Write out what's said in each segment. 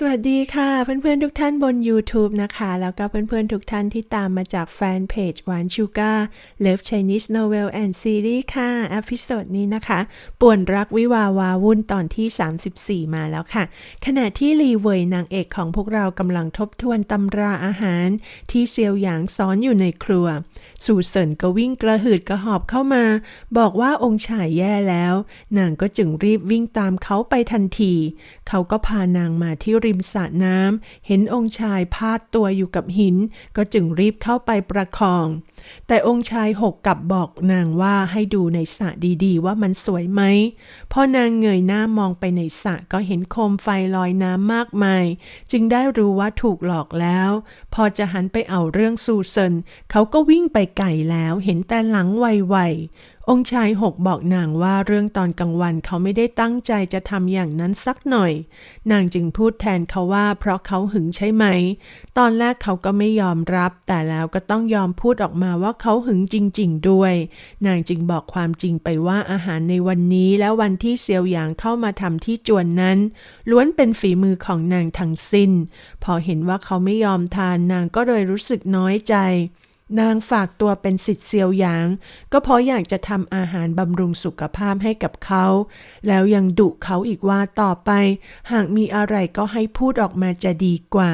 สวัสดีค่ะเพื่อนๆทุกท่านบน YouTube นะคะ แล้วก็เพื่อนๆทุกท่านที่ตามมาจากแฟนเพจหวานชูกา Love Chinese Novel and Series ค่ะอพิโซดนี้นะคะ ป่วนรักวิวาวาวุ่นตอนที่ 34 มาแล้วค่ะ ขณะที่ลีเวยนางเอกของพวกเรากำลังทบทวนตำราอาหาร ที่เซียวหยางสอนอยู่ในครัว สู่เซินก็วิ่งกระหืดกระหอบเข้ามา บอกว่าองค์ชายแย่แล้ว นางก็จึงรีบวิ่งตามเขาไปทันที เขาก็พานางมาที่ริมสระน้ำเห็นองค์ชายพาดตัวอยู่กับหิน ก็จึงรีบเข้าไปประคอง แต่องค์ชายหกกลับบอกนางว่าให้ดูในสระดีๆ ว่ามันสวยไหมพอนางเงยหน้ามองไปในสระก็เห็นโคมไฟลอยน้ำมากมาย จึงได้รู้ว่าถูกหลอกแล้ว พอจะหันไปเอาเรื่องซูเซนเขาก็วิ่งไปไกลแล้วเห็นแต่หลังไวๆ องค์ชายหกบอกนางว่าเรื่องตอนกลางวันเขาไม่ได้ตั้งใจจะทำอย่างนั้นสักหน่อย นางจึงพูดแทนเขาว่าเพราะเขาหึงใช่ไหม ตอนแรกเขาก็ไม่ยอมรับ แต่แล้วก็ต้องยอมพูดออกมาว่าเขาหึงจริง ๆ ด้วย นางจึงบอกความจริงไปว่าอาหารในวันนี้และวันที่เซียวหยางเข้ามาทำที่จวนนั้น ล้วนเป็นฝีมือของนางทั้งสิ้น พอเห็นว่าเขาไม่ยอมทานนางก็เลยรู้สึกน้อยใจ นางฝากตัวเป็นสิทธิ์เซียวหยาง ก็เพราะอยากจะทำอาหารบำรุงสุขภาพให้กับเขา แล้วยังดุเขาอีกว่าต่อไป หากมีอะไรก็ให้พูดออกมาจะดีกว่า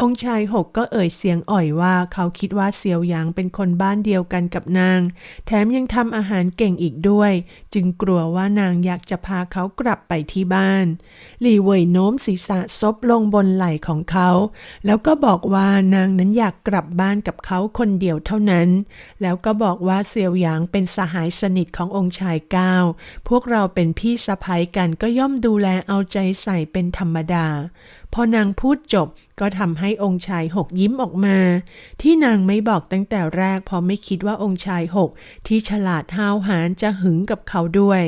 องค์ชายหกก็เอ่ยเสียงอ่อยว่าเขาคิดว่าเซียวหยางเป็นคนบ้านเดียวกันกับนาง แถมยังทำอาหารเก่งอีกด้วย จึงกลัวว่านางอยากจะพาเขากลับไปที่บ้าน หลี่เว่ยโน้มศีรษะซบลงบนไหล่ของเขา แล้วก็บอกว่านางนั้นอยากกลับบ้านกับเขาคนเดียวเท่านั้น แล้วก็บอกว่าเซียวหยางเป็นสหายสนิทขององค์ชายเก้าพวกเราเป็นพี่สะพ้ยกันก็ย่อมดูแลเอาใจใส่เป็นธรรมดา พอนางพูดจบก็ทำให้องค์ชายหกยิ้มออกมา ที่นางไม่บอกตั้งแต่แรกเพราะไม่คิดว่าองค์ชายหกที่ฉลาดห้าวหาญจะหึงกับเขาด้วย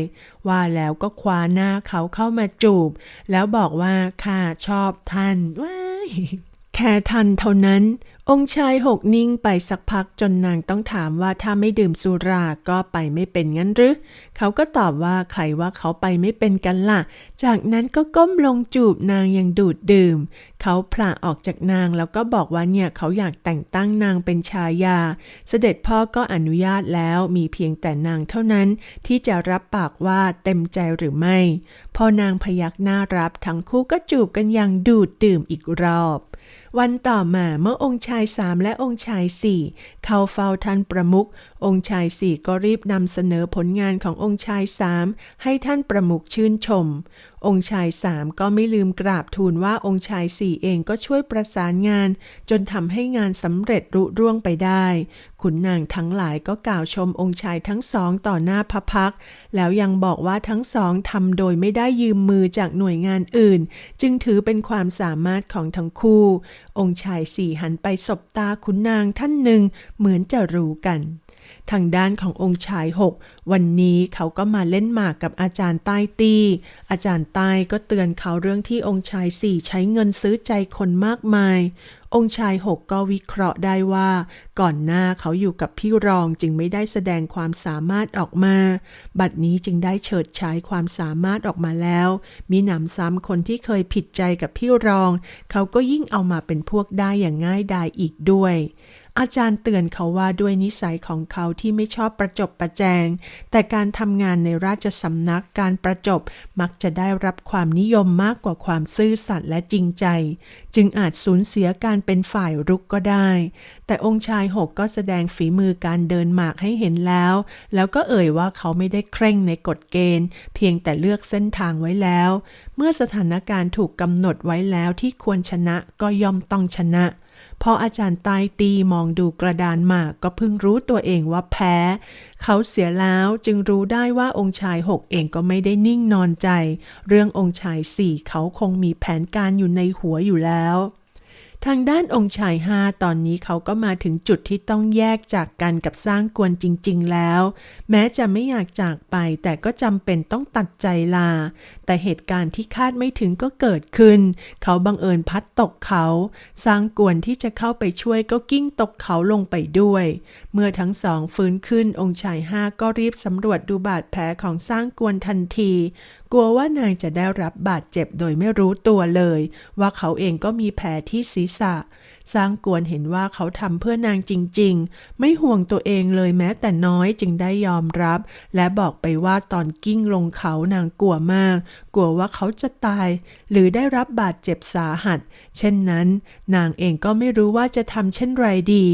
ว่าแล้วก็คว้าหน้าเขาเข้ามาจูบ แล้วบอกว่าข้าชอบท่านว้ายแค่ท่านเท่านั้น องค์ชายหกนิ่งไปสักพักจนนางต้องถามว่าถ้าไม่ดื่มสุราก็ไปไม่เป็นงั้นหรือ เขาก็ตอบว่าใครว่าเขาไปไม่เป็นกันล่ะ จากนั้นก็ก้มลงจูบนางอย่างดูดดื่ม เขาผละออกจากนางแล้วก็บอกว่าเนี่ยเขาอยากแต่งตั้งนางเป็นชายา เสด็จพ่อก็อนุญาตแล้วมีเพียงแต่นางเท่านั้นที่จะรับปากว่าเต็มใจหรือไม่ พอนางพยักหน้ารับทั้งคู่ก็จูบกันอย่างดูดดื่มอีกรอบ วันต่อมาเมื่อองค์ชายสามและองค์ชายสี่เข้าเฝ้าท่านประมุของค์ชายสี่ก็รีบนำเสนอผลงานขององค์ชายสามให้ท่านประมุขชื่นชม องค์ชายสามก็ไม่ลืมกราบทูลว่าองค์ชายสี่เองก็ช่วยประสานงาน จนทำให้งานสำเร็จรุ่ร่วงไปได้ ขุนนางทั้งหลายก็กล่าวชมองค์ชายทั้งสองต่อหน้าพระพัก แล้วยังบอกว่าทั้งสองทำโดยไม่ได้ยืมมือจากหน่วยงานอื่น จึงถือเป็นความสามารถของทั้งคู่ องค์ชายสี่หันไปสบตาขุนนางท่านหนึ่งเหมือนจะรู้กัน ทางด้านขององค์ชายหกวันนี้เขาก็มาเล่นหมากกับอาจารย์ใต้ตีอาจารย์ใต้ก็เตือนเขาเรื่องที่องค์ชายสี่ใช้เงินซื้อใจคนมากมาย องค์ชายหกก็วิเคราะห์ได้ว่า ก่อนหน้าเขาอยู่กับพี่รองจึงไม่ได้แสดงความสามารถออกมา บัดนี้จึงได้เฉิดฉายความสามารถออกมาแล้ว มีหนำซ้ำคนที่เคยผิดใจกับพี่รอง เขาก็ยิ่งเอามาเป็นพวกได้อย่างง่ายดายอีกด้วย อาจารย์เตือนเขาว่าด้วยนิสัยของเขาที่ไม่ชอบประจบประแจง แต่การทำงานในราชสำนักการประจบมักจะได้รับความนิยมมากกว่าความซื่อสัตย์และจริงใจ จึงอาจสูญเสียการเป็นฝ่ายรุกก็ได้ แต่องค์ชายหกก็แสดงฝีมือการเดินหมากให้เห็นแล้ว แล้วก็เอ่ยว่าเขาไม่ได้เคร่งในกฎเกณฑ์ เพียงแต่เลือกเส้นทางไว้แล้ว เมื่อสถานการณ์ถูกกำหนดไว้แล้วที่ควรชนะก็ย่อมต้องชนะ พออาจารย์ใต้ตีมองดูกระดานหมากก็เพิ่งรู้ตัวเองว่าแพ้ เขาเสียแล้วจึงรู้ได้ว่าองค์ชายหกเองก็ไม่ได้นิ่งนอนใจ เรื่ององค์ชายสี่เขาคงมีแผนการอยู่ในหัวอยู่แล้ว ทางด้านองค์ชายห้าตอนนี้เขาก็มาถึงจุดที่ต้องแยกจากกันกับสร้างกวนจริง ๆ แล้ว แม้จะไม่อยากจากไปแต่ก็จำเป็นต้องตัดใจลา แต่เหตุการณ์ที่คาดไม่ถึงก็เกิดขึ้น เขาบังเอิญพัดตกเขา สร้างกวนที่จะเข้าไปช่วยก็กิ้งตกเขาลงไปด้วย เมื่อทั้งสองฟื้นขึ้นองค์ชายห้าก็รีบสำรวจดูบาดแผลของสร้างกวนทันที กลัวว่านางจะได้รับบาดเจ็บโดยไม่รู้ตัวเลย ว่าเขาเองก็มีแผลที่ศีรษะ สร้างกวนเห็นว่าเขาทำเพื่อนางจริง ๆ ไม่ห่วงตัวเองเลยแม้แต่น้อยจึงได้ยอมรับ และบอกไปว่าตอนกิ้งลงเขานางกลัวมาก กลัวว่าเขาจะตาย หรือได้รับบาดเจ็บสาหัส เช่นนั้น นางเองก็ไม่รู้ว่าจะทำเช่นไรดี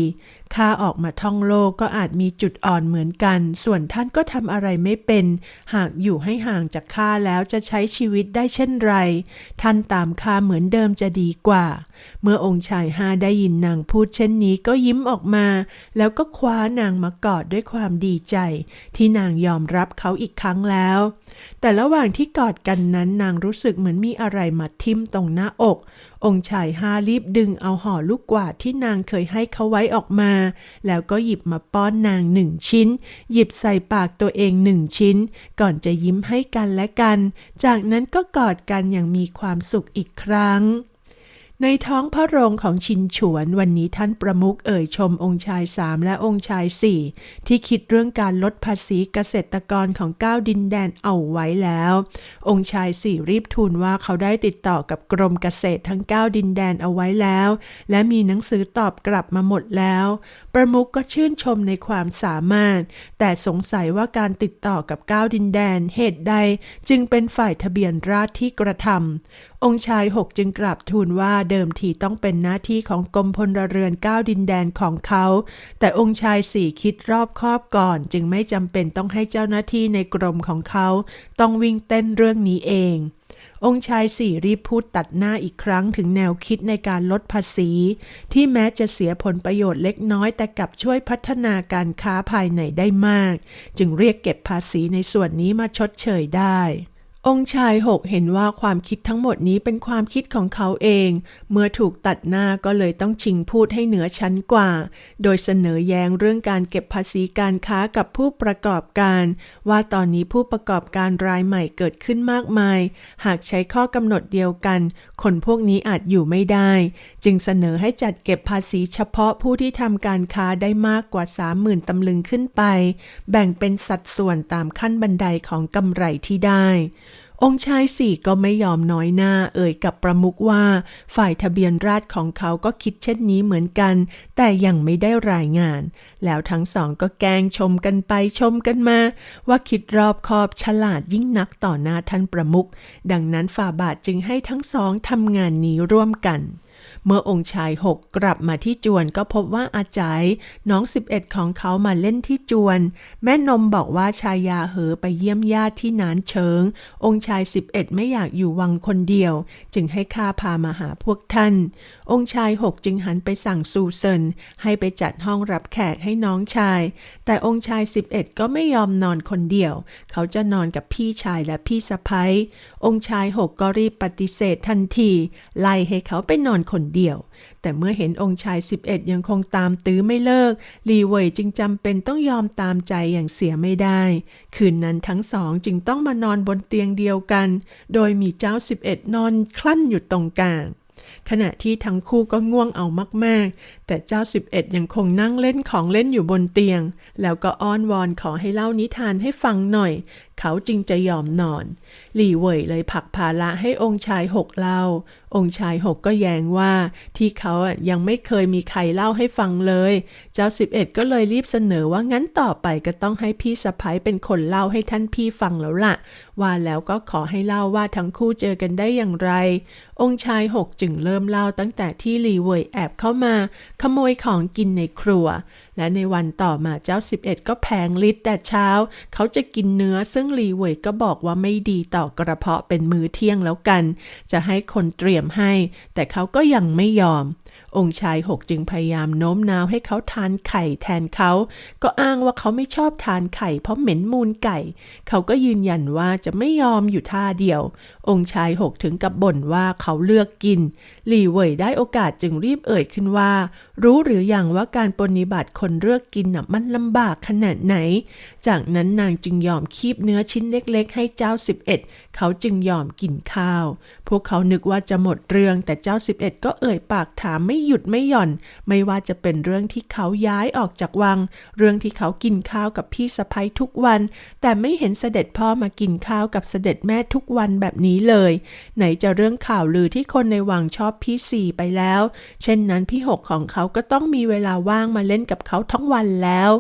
ข้าออกมาท่องโลกก็อาจมีจุดอ่อนเหมือนกัน ส่วนท่านก็ทำอะไรไม่เป็น หากอยู่ให้ห่างจากข้าแล้วจะใช้ชีวิตได้เช่นไร ท่านตามข้าเหมือนเดิมจะดีกว่า เมื่อองค์ชายห้าได้ยินนางพูดเช่นนี้ก็ยิ้มออกมา แล้วก็คว้านางมากอดด้วยความดีใจ ที่นางยอมรับเขาอีกครั้งแล้วแต่ระหว่างที่กอดกันนั้นนางรู้สึกเหมือนมีอะไรมาทิ่มตรงหน้าอก องค์ชายฮารีบดึงเอาห่อลูกกวาดที่นางเคยให้เขาไว้ออกมา แล้วก็หยิบมาป้อนนางหนึ่งชิ้น หยิบใส่ปากตัวเองหนึ่งชิ้น ก่อนจะยิ้มให้กันและกัน จากนั้นก็กอดกันอย่างมีความสุขอีกครั้ง ในท้องพระโรงของชินฉวนวันนี้ท่านประมุขเอ่ยชมองค์ชายสามและองค์ชายสี่ที่คิดเรื่องการลดภาษีเกษตรกรของเก้าดินแดนเอาไว้แล้ว องค์ชายสี่รีบทูลว่าเขาได้ติดต่อกับกรมเกษตรทั้งเก้าดินแดนเอาไว้แล้ว และมีหนังสือตอบกลับมาหมดแล้วประมุขก็ชื่นชมในความสามารถ แต่สงสัยว่าการติดต่อกับก้าวดินแดนเหตุใดจึงเป็นฝ่ายทะเบียนราษที่กระทำองค์ชายหกจึงกราบทูลว่าเดิมทีต้องเป็นหน้าที่ของกรมพลเรือนก้าวดินแดนของเขา แต่องค์ชายสี่คิดรอบคอบก่อน จึงไม่จำเป็นต้องให้เจ้าหน้าที่ในกรมของเขา ต้องวิ่งเต้นเรื่องนี้เอง องค์ชายสี่รีบพูดตัดหน้าอีกครั้งถึงแนวคิดในการลดภาษี ที่แม้จะเสียผลประโยชน์เล็กน้อยแต่กลับช่วยพัฒนาการค้าภายในได้มาก จึงเรียกเก็บภาษีในส่วนนี้มาชดเชยได้ องค์ชายหกเห็นว่าความคิดทั้งหมดนี้เป็นความคิดของเขาเอง เมื่อถูกตัดหน้าก็เลยต้องชิงพูดให้เหนือชั้นกว่า โดยเสนอแย้งเรื่องการเก็บภาษีการค้ากับผู้ประกอบการ ว่าตอนนี้ผู้ประกอบการรายใหม่เกิดขึ้นมากมาย หากใช้ข้อกำหนดเดียวกัน คนพวกนี้อาจอยู่ไม่ได้ จึงเสนอให้จัดเก็บภาษีเฉพาะผู้ที่ทำการค้าได้มากกว่า 30,000ตำลึงขึ้นไป แบ่งเป็นสัดส่วนตามขั้นบันไดของกำไรที่ได้ องค์ชายสี่ก็ไม่ยอมน้อยหน้าเอ่ยกับประมุกว่า ฝ่ายทะเบียนราษฎรของเขาก็คิดเช่นนี้เหมือนกัน แต่ยังไม่ได้รายงาน แล้วทั้งสองก็แกงชมกันไปชมกันมา ว่าคิดรอบคอบฉลาดยิ่งนักต่อหน้าท่านประมุก ดังนั้นฝ่าบาทจึงให้ทั้งสองทำงานนี้ร่วมกัน เมื่อองค์ชายหกกลับมาที่จวนก็พบว่าอาจายน้อง 11 ของเขามาเล่นที่จวน แม่นมบอกว่าชายาเหอไปเยี่ยมญาติที่นานเชิง องค์ชาย 11 ไม่อยากอยู่วังคนเดียว จึงให้ข้าพามาหาพวกท่าน องค์ชายหกจึงหันไปสั่งซูเซินให้ไปจัดห้องรับแขกให้น้องชาย แต่องค์ชาย 11 ก็ไม่ยอมนอนคนเดียว เขาจะนอนกับพี่ชายและพี่สะพ้ยองค์ชายหกก็รีบปฏิเสธทันที ไล่ให้เขาไปนอนคนเดียว แต่เมื่อเห็นองค์ชาย 11 ยังคงตามตื้อไม่เลิก ลีเว่ยจึงจำเป็นต้องยอมตามใจอย่างเสียไม่ได้ คืนนั้นทั้งสองจึงต้องมานอนบนเตียงเดียวกัน โดยมีเจ้า 11 นอนคลั่นอยู่ตรงกลางขณะที่ทั้งคู่ก็ง่วงเอามาก ๆ แต่เจ้า 11 ยังคงนั่งเล่นของเล่นอยู่บนเตียง แล้วก็อ้อนวอนขอให้เล่านิทานให้ฟังหน่อย เขาจึงจะยอมนอน หลี่เว่ยเลยผลักภาระให้องค์ชายหกเล่า องค์ชายหกก็แย้งว่าที่เขาอะยังไม่เคยมีใครเล่าให้ฟังเลย เจ้า11ก็เลยรีบเสนอว่างั้นต่อไปก็ต้องให้พี่สะพ้ยเป็นคนเล่าให้ท่านพี่ฟังแล้วล่ะ ว่าแล้วก็ขอให้เล่าว่าทั้งคู่เจอกันได้อย่างไร องค์ชายหกจึงเริ่มเล่าตั้งแต่ที่หลี่เว่ยแอบเข้ามา ขโมยของกินในครัวและในวันต่อมาเจ้า 11 ก็แพงลิตรแต่เช้า เขาจะกินเนื้อซึ่งลีเวยก็บอกว่าไม่ดีต่อกระเพาะเป็นมื้อเที่ยงแล้วกัน จะให้คนเตรียมให้ แต่เขาก็ยังไม่ยอม องค์ชายหกจึงพยายามโน้มน้าวให้เขาทานไข่แทนเขา ก็อ้างว่าเขาไม่ชอบทานไข่เพราะเหม็นมูลไก่ เขาก็ยืนยันว่าจะไม่ยอมอยู่ท่าเดียวองค์ชายหกถึงกับบ่นว่าเขาเลือกกิน หลี่เหวยได้โอกาสจึงรีบเอ่ยขึ้นว่า รู้หรืออยังว่าการปฏิบัติคนเลือกกินน่ะมันลำบากขนาดไหน จากนั้นนางจึงยอมคีบเนื้อชิ้นเล็กๆ ให้เจ้า 11 เขาจึงยอมกินข้าว พวกเขานึกว่าจะหมดเรื่องแต่เจ้า 11 ก็เอ่ยปากถามไม่หยุดไม่หย่อน ไม่ว่าจะเป็นเรื่องที่เขาย้ายออกจากวัง เรื่องที่เขากินข้าวกับพี่สะพ้ยทุกวัน แต่ไม่เห็นเสด็จพ่อมากินข้าวกับเสด็จแม่ทุกวันแบบนี้เลย ไหนจะเรื่องข่าวลือที่คนในวังชอบพี่สี่ไปแล้ว เช่นนั้นพี่หกของเขาก็ต้องมีเวลาว่างมาเล่นกับเขาทั้งวันแล้ว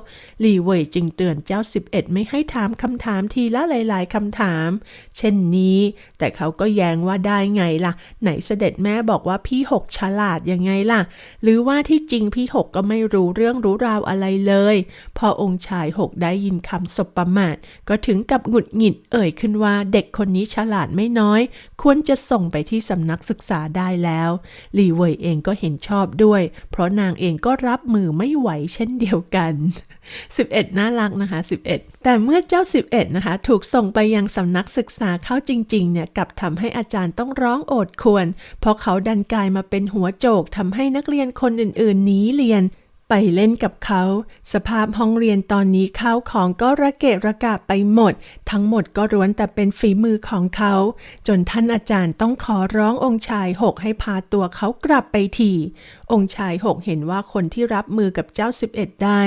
หลี่เหวยจึงเตือนเจ้า 11 ไม่ให้ถามคำถามทีละหลาย ๆคำถาม เช่นนี้ แต่เขาก็แย้งว่าได้ไงล่ะ ไหนเสด็จแม่บอกว่าพี่หกฉลาดยังไงล่ะ หรือว่าที่จริงพี่หกก็ไม่รู้เรื่องรู้ราวอะไรเลย พอองค์ชายหกได้ยินคำสบประมาทก็ถึงกับหงุดหงิดเอ่ยขึ้นว่าเด็กคนนี้ฉลาดไม่น้อยควรจะส่งไปที่สำนักศึกษาได้แล้ว หลี่เหวยเองก็เห็นชอบด้วย เพราะนางเองก็รับมือไม่ไหวเช่นเดียวกัน 11 น่ารักนะคะ 11 แต่เมื่อเจ้า 11 นะคะ ถูกส่งไปยังสำนักศึกษาเข้าจริงๆเนี่ยกลับทำให้อาจารย์ต้องร้องโอดควร เพราะเขาดันกลายมาเป็นหัวโจกทำให้นักเรียนคนอื่นๆหนีเรียน ไปเล่นกับเขา สภาพห้องเรียนตอนนี้ข้าวของก็ระเกะระกะไปหมด ทั้งหมดก็ร้วนแต่เป็นฝีมือของเขา จนท่านอาจารย์ต้องขอร้ององค์ชายหกให้พาตัวเขากลับไปที องค์ชายหกเห็นว่าคนที่รับมือกับเจ้า 11 ได้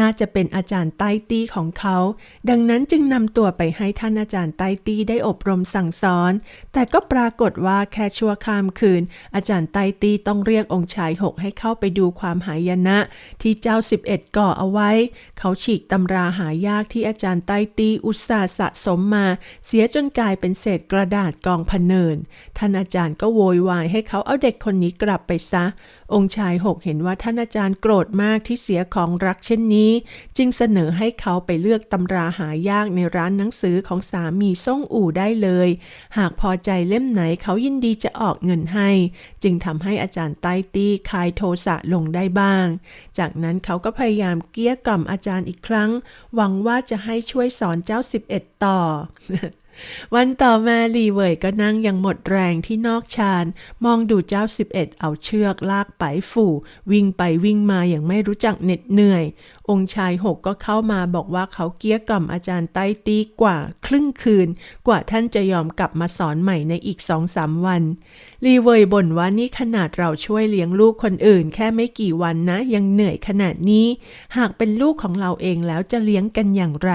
น่าจะเป็นอาจารย์ใต้ตี้ของเขา ดังนั้นจึงนำตัวไปให้ท่านอาจารย์ใต้ตี้ได้อบรมสั่งสอน แต่ก็ปรากฏว่าแค่ชั่วข้ามคืน อาจารย์ใต้ตี้ต้องเรียกองค์ชายหกให้เข้าไปดูความหายนะ ที่เจ้า 11 ก่อเอาไว้ เขาฉีกตำราหายากที่อาจารย์ใต้ตี้อุตสาห์สะสมมา เสียจนกลายเป็นเศษกระดาษกองพะเนิน ท่านอาจารย์ก็โวยวายให้เขาเอาเด็กคนนี้กลับไปซะ องค์ชายหกเห็นว่าท่านอาจารย์โกรธมากที่เสียของรักเช่นนี้ จึงเสนอให้เขาไปเลือกตำราหายากในร้านหนังสือของสามีส่งอู่ได้เลย หากพอใจเล่มไหนเขายินดีจะออกเงินให้ จึงทำให้อาจารย์ใต้ตี้คลายโทสะลงได้บ้าง จากนั้นเขาก็พยายามเกี้ยกล่อมอาจารย์อีกครั้ง หวังว่าจะให้ช่วยสอนเจ้า 11 ต่อ วันต่อมาลีเวยก็นั่งอย่างหมดแรงที่นอกชาน มองดูเจ้า 11 เอาเชือกลากไปฝู่ วิ่งไปวิ่งมาอย่างไม่รู้จักเหน็ดเหนื่อย องค์ชายหกก็เข้ามาบอกว่าเขาเกี้ยกล่อมอาจารย์ใต้ตีกว่าครึ่งคืน กว่าท่านจะยอมกลับมาสอนใหม่ในอีกสองสามวันลีเวยบ่นว่านี่ขนาดเราช่วยเลี้ยงลูกคนอื่น แค่ไม่กี่วันนะ ยังเหนื่อยขนาดนี้ หากเป็นลูกของเราเองแล้วจะเลี้ยงกันอย่างไร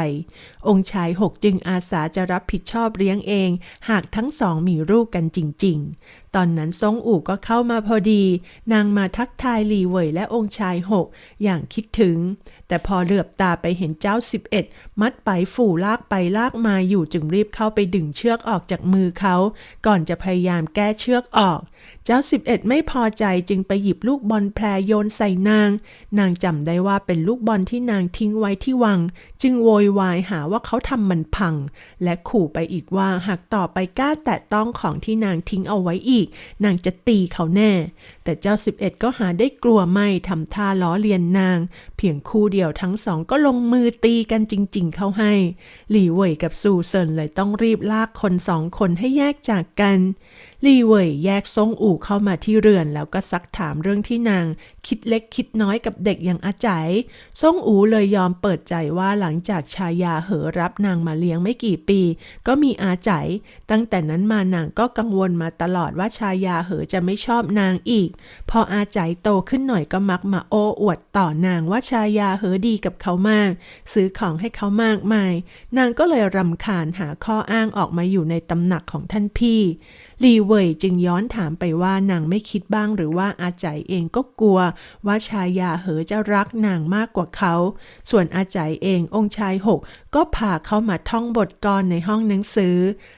องค์ชายหกจึงอาสาจะรับผิดชอบเลี้ยงเอง หากทั้งสองมีลูกกันจริง ๆ ตอนนั้นซงอู่ก็เข้ามาพอดี นางมาทักทายหลีเหวยและองค์ชายหกอย่างคิดถึง แต่พอเหลือบตาไปเห็นเจ้า 11 มัดไปฝู่ลากไปลากมาอยู่จึงรีบเข้าไปดึงเชือกออกจากมือเขา ก่อนจะพยายามแก้เชือกออก เจ้าสิบเอ็ดไม่พอใจจึงไปหยิบลูกบอลแพรโยนใส่นาง นางจำได้ว่าเป็นลูกบอลที่นางทิ้งไว้ที่วัง จึงโวยวายหาว่าเขาทำมันพัง และขู่ไปอีกว่าหากต่อไปกล้าแตะต้องของที่นางทิ้งเอาไว้อีก นางจะตีเขาแน่แต่เจ้า 11 ก็หาได้กลัวไม่ทำท่าล้อเลียนนาง เพียงคู่เดียวทั้งสองก็ลงมือตีกันจริง ๆ เข้าให้ หลี่เหวยกับซูเซินเลยต้องรีบลากคนสองคนให้แยกจากกันลี่เหวยแยกซงอู่เข้ามาที่เรือนแล้วก็ซักถามเรื่องที่นาง คิดเล็กคิดน้อยกับเด็กอย่างอาจัยซงอู่เลยยอมเปิดใจว่าหลังจากชายาเหอรับนางมาเลี้ยงไม่กี่ปี ก็มีอาจัยตั้งแต่นั้นมานางก็กังวลมาตลอดว่าชายาเหอจะไม่ชอบนางอีกพออาจัยโตขึ้นหน่อยก็มักมาโอ้อวดต่อนางว่าชายาเหอดีกับเขามาก ซื้อของให้เขามากมาย นางก็เลยรำคาญหาข้ออ้างออกมาอยู่ในตำหนักของท่านพี่ลีเว่ยจึงย้อนถามไปว่านางไม่คิดบ้างหรือว่าอาจัยเองก็กลัว ว่าชายาเหอจะรักนางมากกว่าเขา ส่วนอาจัยเององค์ชายหกก็พาเขามาท่องบทกรในห้องหนังสือ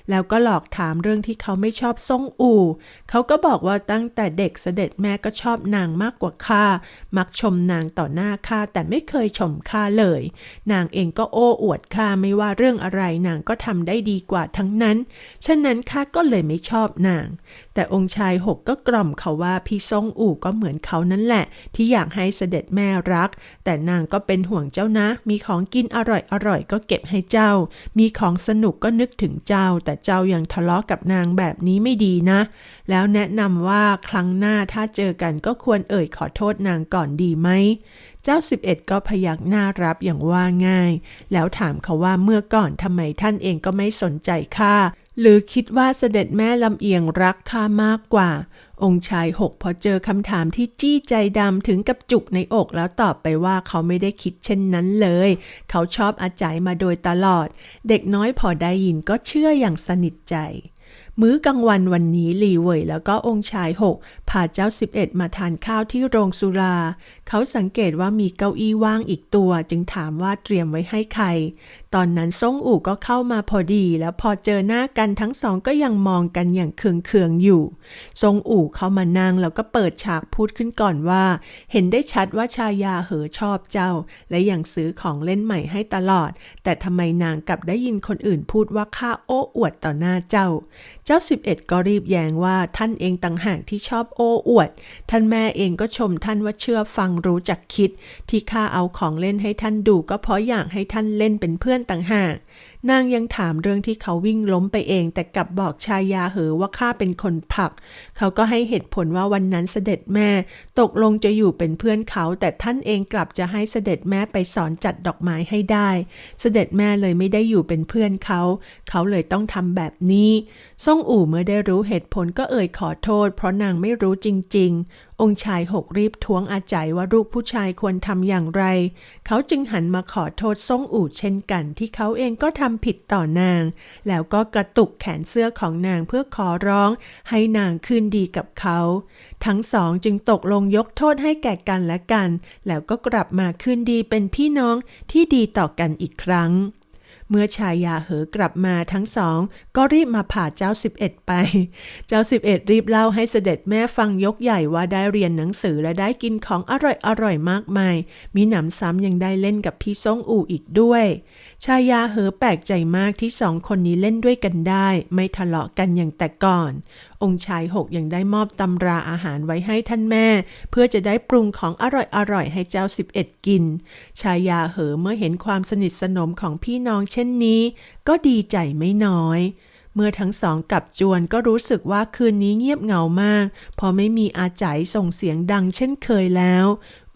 แล้วก็หลอกถามเรื่องที่เขาไม่ชอบซ่งอู่ เขาก็บอกว่าตั้งแต่เด็กเสด็จแม่ก็ชอบนางมากกว่าข้า มักชมนางต่อหน้าข้าแต่ไม่เคยชมข้าเลย นางเองก็โอ้อวดข้าไม่ว่าเรื่องอะไรนางก็ทำได้ดีกว่าทั้งนั้น ฉะนั้นข้าก็เลยไม่ชอบนาง แต่องค์ชายหกก็กล่อมเขาว่าพี่ซ่งอู่ก็เหมือนเขานั่นแหละ ที่อยากให้เสด็จแม่รัก แต่นางก็เป็นห่วงเจ้านะ มีของกินอร่อยอร่อยก็เก็บให้เจ้า มีของสนุกก็นึกถึงเจ้า แต่เจ้ายังทะเลาะกับนางแบบนี้ไม่ดีนะ แล้วแนะนำว่าครั้งหน้าถ้าเจอกันก็ควรเอ่ยขอโทษนางก่อนดีไหมเจ้า 11 ก็พยักหน้ารับอย่างว่าง่าย แล้วถามเขาว่าเมื่อก่อนทำไมท่านเองก็ไม่สนใจข้า หรือคิดว่าเสด็จแม่ลำเอียงรักข้ามากกว่า องค์ชายหกพอเจอคำถามที่จี้ใจดำถึงกับจุกในอกแล้วตอบไปว่าเขาไม่ได้คิดเช่นนั้นเลย เขาชอบอาจายมาโดยตลอด เด็กน้อยพอได้ยินก็เชื่ออย่างสนิทใจ มื้อกลางวันวันนี้หลีเว่ยแล้วก็องค์ชายหกพาเจ้า 11 มาทานข้าวที่โรงสุราเขาสังเกตว่ามีเก้าอี้ว่างอีกตัว จึงถามว่าเตรียมไว้ให้ใคร ตอนนั้นซ่งอู่ก็เข้ามาพอดี แล้วพอเจอหน้ากันทั้งสองก็ยังมองกันอย่างเคืองๆอยู่ซงอู่เข้ามานั่งแล้วก็เปิดฉากพูดขึ้นก่อนว่า เห็นได้ชัดว่าชายาเหอชอบเจ้า และยังซื้อของเล่นใหม่ให้ตลอด แต่ทำไมนางกลับได้ยินคนอื่นพูดว่าข้าโอ้อวดต่อหน้าเจ้า เจ้า11ก็รีบแย้งว่าท่านเองต่างหากที่ชอบโอ้อวด ท่านแม่เองก็ชมท่านว่าเชื่อฟังรู้จักคิด ที่ข้าเอาของเล่นให้ท่านดูก็เพราะอยากให้ท่านเล่นเป็นเพื่อนต่างหาก นางยังถามเรื่องที่เขาวิ่งล้มไปเอง แต่กลับบอกชายาเหอว่าข้าเป็นคนผลัก เขาก็ให้เหตุผลว่าวันนั้นเสด็จแม่ ตกลงจะอยู่เป็นเพื่อนเขา แต่ท่านเองกลับจะให้เสด็จแม่ไปสอนจัดดอกไม้ให้ได้ เสด็จแม่เลยไม่ได้อยู่เป็นเพื่อนเขา เขาเลยต้องทำแบบนี้ซ่งอู่เมื่อได้รู้เหตุผลก็เอ่ยขอโทษ เพราะนางไม่รู้จริง ๆ องค์ชายหกรีบท้วงอาจัยว่าลูกผู้ชายควรทำอย่างไร เขาจึงหันมาขอโทษซ่งอู่เช่นกันที่เขาเองก็ทำผิดต่อนาง แล้วก็กระตุกแขนเสื้อของนางเพื่อขอร้องให้นางคืนดีกับเขา ทั้งสองจึงตกลงยกโทษให้แก่กันและกัน แล้วก็กลับมาคืนดีเป็นพี่น้องที่ดีต่อกันอีกครั้งเมื่อชายาเหอกลับมาทั้งสอง ก็รีบมาผ่าเจ้า 11 ไป เจ้า 11 รีบเล่าให้เสด็จแม่ฟังยกใหญ่ว่าได้เรียนหนังสือและได้กินของอร่อยอร่อยมากมาย มีหนำซ้ำยังได้เล่นกับพี่ซ่งอู่อีกด้วยชายาเหอแปลกใจมากที่สองคนนี้เล่นด้วยกันได้ ไม่ทะเลาะกันอย่างแต่ก่อน องค์ชายหกยังได้มอบตำราอาหารไว้ให้ท่านแม่ เพื่อจะได้ปรุงของอร่อยๆให้เจ้า11กิน ชายาเหอเมื่อเห็นความสนิทสนมของพี่น้องเช่นนี้ ก็ดีใจไม่น้อยเมื่อทั้งสองกลับจวนก็รู้สึกว่าคืนนี้เงียบเหงามากเพราะไม่มีอาจัยส่งเสียงดังเช่นเคยแล้ว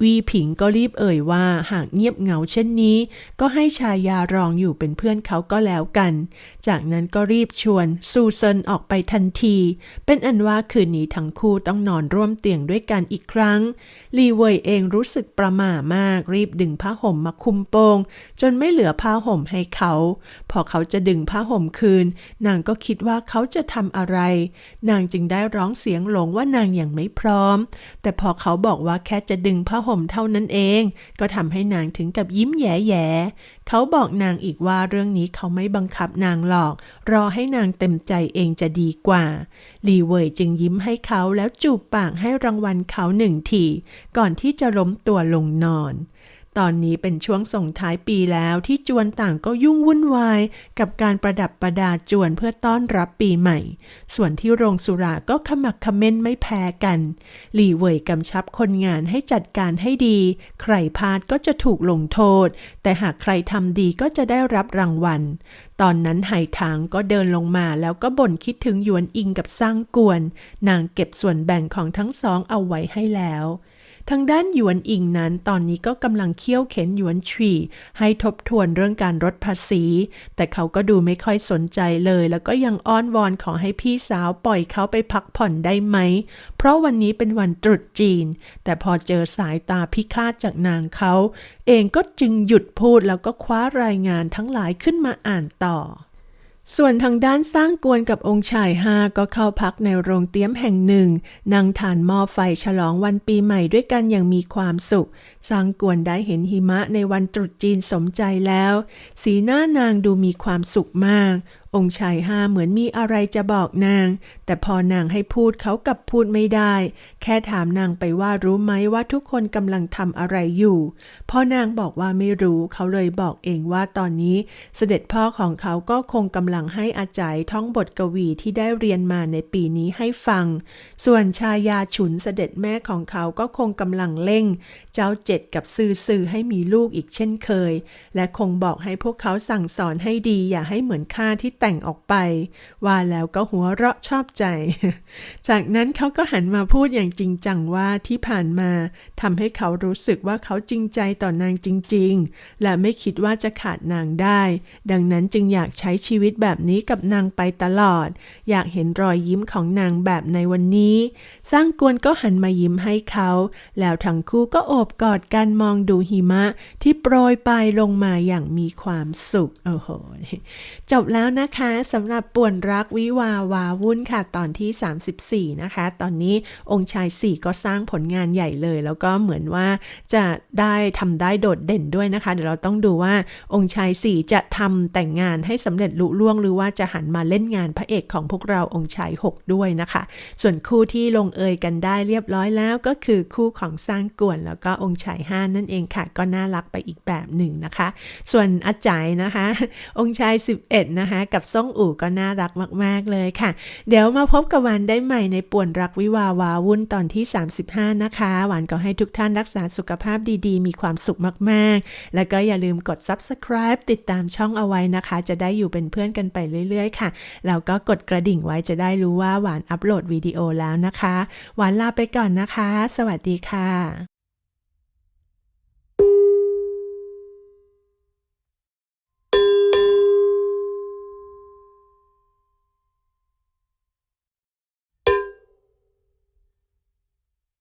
วีผิงก็รีบเอ่ยว่าหากเงียบเหงาเช่นนี้ ก็ให้ชายารองอยู่เป็นเพื่อนเขาก็แล้วกัน จากนั้นก็รีบชวนซูเซินออกไปทันที เป็นอันว่าคืนนี้ทั้งคู่ต้องนอนร่วมเตียงด้วยกันอีกครั้ง ลีเวยเองรู้สึกประหม่ามาก รีบดึงผ้าห่มมาคุมโปง จนไม่เหลือผ้าห่มให้เขา พอเขาจะดึงผ้าห่มคืน นางก็คิดว่าเขาจะทำอะไร นางจึงได้ร้องเสียงหลงว่านางยังไม่พร้อม แต่พอเขาบอกว่าแค่จะดึงผ้าห่มเท่านั้นเอง ก็ทำให้นางถึงกับยิ้มแย่ๆเขาบอกนางอีกว่าเรื่องนี้เขาไม่บังคับนางหรอก รอให้นางเต็มใจเองจะดีกว่า ลีเวยจึงยิ้มให้เขาแล้วจูบปากให้รางวัลเขาหนึ่งที ก่อนที่จะล้มตัวลงนอน ตอนนี้เป็นช่วงส่งท้ายปีแล้วที่จวนต่างก็ยุ่งวุ่นวาย กับการประดับประดาจวนเพื่อต้อนรับปีใหม่ ส่วนที่โรงสุราก็ขมักขม้นไม่แพ้กัน หลี่เว่ยกำชับคนงานให้จัดการให้ดี ใครพลาดก็จะถูกลงโทษ แต่หากใครทำดีก็จะได้รับรางวัล ตอนนั้นไหทางก็เดินลงมาแล้วก็บ่นคิดถึงหยวนอิงกับสร้างกวน นางเก็บส่วนแบ่งของทั้งสองเอาไว้ให้แล้ว ทางด้านหยวนอิงนั้นตอนนี้ก็กำลังเคี่ยวเข็นหยวนฉี่ให้ทบทวนเรื่องการลดภาษี แต่เขาก็ดูไม่ค่อยสนใจเลย แล้วก็ยังอ้อนวอนขอให้พี่สาวปล่อยเขาไปพักผ่อนได้ไหม เพราะวันนี้เป็นวันตรุษจีน แต่พอเจอสายตาพิฆาตจากนางเขา เองก็จึงหยุดพูดแล้วก็คว้ารายงานทั้งหลายขึ้นมาอ่านต่อ ส่วนทางด้านสร้างกวนกับองค์ชายห้าก็เข้าพักในโรงเตี้ยมแห่งหนึ่ง นั่งทานหม้อไฟฉลองวันปีใหม่ด้วยกันอย่างมีความสุขสร้างกวนได้เห็นหิมะในวันตรุษจีนสมใจแล้ว สีหน้านางดูมีความสุขมาก องค์ชายห้าเหมือนมีอะไรจะบอกนาง แต่พอนางให้พูดเขากลับพูดไม่ได้ แค่ถามนางไปว่ารู้ไหมว่าทุกคนกำลังทำอะไรอยู่ พอนางบอกว่าไม่รู้เขาเลยบอกเองว่าตอนนี้ เสด็จพ่อของเขาก็คงกำลังให้อาจารย์ท่องบทกวีที่ได้เรียนมาในปีนี้ให้ฟัง ส่วนชายาฉุนเสด็จแม่ของเขาก็คงกำลังเร่ง เจ้าเจ็ดกับซื่อซื่อให้มีลูกอีกเช่นเคย และคงบอกให้พวกเขาสั่งสอนให้ดีอย่าให้เหมือนข้าที่แต่งออกไป ว่าแล้วก็หัวเราะชอบใจ จากนั้นเขาก็หันมาพูดอย่างจริงจังว่าที่ผ่านมาทำให้เขารู้สึกว่าเขาจริงใจต่อนางจริง ๆ และไม่คิดว่าจะขาดนางได้ ดังนั้นจึงอยากใช้ชีวิตแบบนี้กับนางไปตลอด อยากเห็นรอยยิ้มของนางแบบในวันนี้ สร้างกวนก็หันมายิ้มให้เขา แล้วทั้งคู่ก็โอบกอดกันมองดูหิมะที่โปรยปลายลงมาอย่างมีความสุข โอ้โห จบแล้วนะคะสำหรับป่วนรักวิวาวาวุ่นค่ะตอนที่ 34 นะคะ ตอนนี้องค์ชาย 4 ก็สร้างผลงานใหญ่เลย แล้วก็เหมือนว่าจะได้ทำได้โดดเด่นด้วยนะคะ เดี๋ยวเราต้องดูว่าองค์ชาย 4 จะทำแต่งงานให้สำเร็จลุล่วงหรือว่าจะหันมาเล่นงานพระเอกของพวกเราองค์ชาย 6 ด้วยนะคะ ส่วนคู่ที่ลงเอยกันได้เรียบร้อยแล้วก็คือคู่ของสร้างกวนแล้วก็องค์ชาย5นั่นเองค่ะ ก็น่ารักไปอีกแบบหนึ่งนะคะ ส่วนอาจายนะคะ องค์ชาย 11 นะคะ กับซ่องอู่ก็น่ารักมาก ๆ เลยค่ะ เดี๋ยวมาพบกับหวานได้ใหม่ในป่วนรักวิวาวาวุ่นตอนที่ 35 นะคะ หวานก็ให้ทุกท่านรักษาสุขภาพดีๆ มีความสุขมาก ๆ แล้วก็อย่าลืมกด subscribe ติดตามช่องเอาไว้นะคะ จะได้อยู่เป็นเพื่อนกันไปเรื่อย ๆ ค่ะ แล้วก็กดกระดิ่งไว้จะได้รู้ว่าหวานอัปโหลดวิดีโอแล้วนะคะ หวานลาไปก่อนนะคะ สวัสดีค่ะ